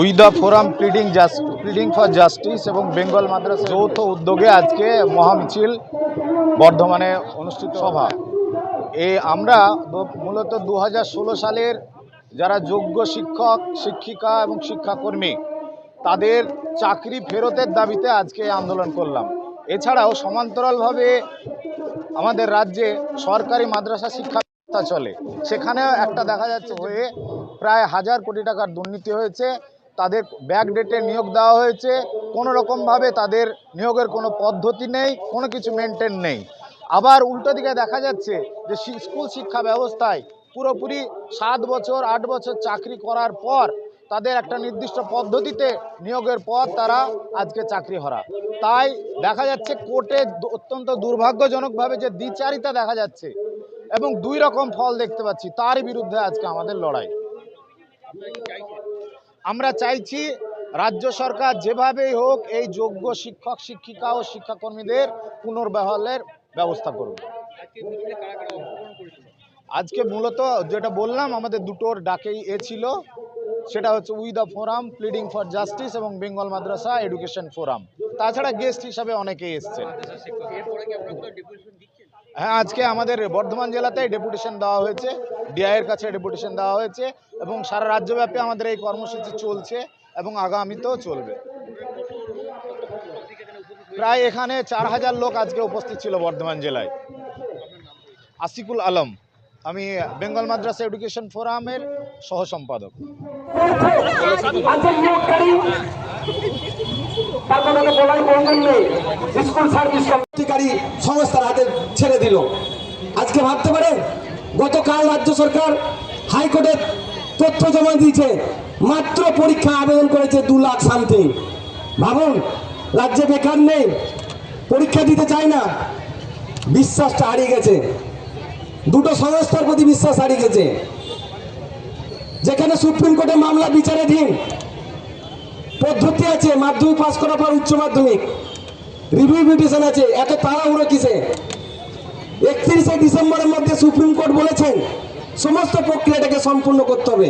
We the forum pleading pleading for justice এবং বেঙ্গল মাদ্রাসা যৌথ উদ্যোগে আজকে মহামিছিল বর্ধমানে অনুষ্ঠিত সভা। এ আমরা মূলত দু হাজার ষোলো সালের যারা যোগ্য শিক্ষক, শিক্ষিকা এবং শিক্ষাকর্মী, তাদের চাকরি ফেরতের দাবিতে আজকে আন্দোলন করলাম। এছাড়াও সমান্তরালভাবে আমাদের রাজ্যে সরকারি মাদ্রাসা শিক্ষা চলে। সেখানেও একটা দেখা যাচ্ছে হয়ে প্রায় হাজার কোটি টাকার দুর্নীতি হয়েছে, তাদের ব্যাক ডেটে নিয়োগ দেওয়া হয়েছে, কোনো রকমভাবে তাদের নিয়োগের কোনো পদ্ধতি নেই, কোনো কিছু মেনটেন নেই। আবার উল্টো দিকে দেখা যাচ্ছে যে স্কুল শিক্ষা ব্যবস্থায় পুরোপুরি সাত বছর, আট বছর চাকরি করার পর তাদের একটা নির্দিষ্ট পদ্ধতিতে নিয়োগের পর তারা আজকে চাকরি হরা। তাই দেখা যাচ্ছে কোর্টে অত্যন্ত দুর্ভাগ্যজনকভাবে যে দ্বিচারিতা দেখা যাচ্ছে এবং দুই রকম ফল দেখতে পাচ্ছি, তার বিরুদ্ধে আজকে আমাদের লড়াই। আমরা চাইছি রাজ্য সরকার যেভাবেই হোক এই যোগ্য শিক্ষক শিক্ষিকা ও শিক্ষাকর্মীদের পুনর্বহালের ব্যবস্থা করুন। আজকে মূলত যেটা বললাম আমাদের দুটোর ডাকেই এ ছিল। সেটা হচ্ছে we the forum pleading for justice এবং বেঙ্গল মাদ্রাসা এডুকেশন ফোরাম তাছাড়া গেস্ট হিসাবে অনেকেই এসছেন। হ্যাঁ আজকে আমাদের বর্ধমান জেলাতে ডেপুটেশন দেওয়া হয়েছে, ডিআইয়ের কাছে ডেপুটেশন দেওয়া হয়েছে এবং সারা রাজ্যব্যাপী আমাদের এই কর্মসূচি চলছে এবং আগামীতেও চলবে। প্রায় এখানে চার হাজার লোক আজকে উপস্থিত ছিল বর্ধমান জেলায়। আসিকুল আলম, আমি বেঙ্গল মাদ্রাসা এডুকেশন ফোরামের সহ সম্পাদক নিয়োগকারী। দিয়েছে, মাত্র পরীক্ষা আবেদন করেছে দু লাখ সামথিং। ভাবুন, রাজ্যে বেকার নেই, পরীক্ষা দিতে চায় না। বিশ্বাসটা হারিয়ে গেছে। দুটো সংস্থার প্রতি বিশ্বাস হারিয়ে গেছে। যেখানে সুপ্রিম কোর্টে মামলা বিচারাধীন পদ্ধতি আছে, মাধ্যমিক পাস করার পর উচ্চ মাধ্যমিক। রিভিউ পিটিশন আছে, এত তাড়াহুড়ো কিসে? একত্রিশে ডিসেম্বরের মধ্যে সুপ্রিম কোর্ট বলেছেন, সমস্ত প্রক্রিয়াটাকে সম্পূর্ণ করতে হবে।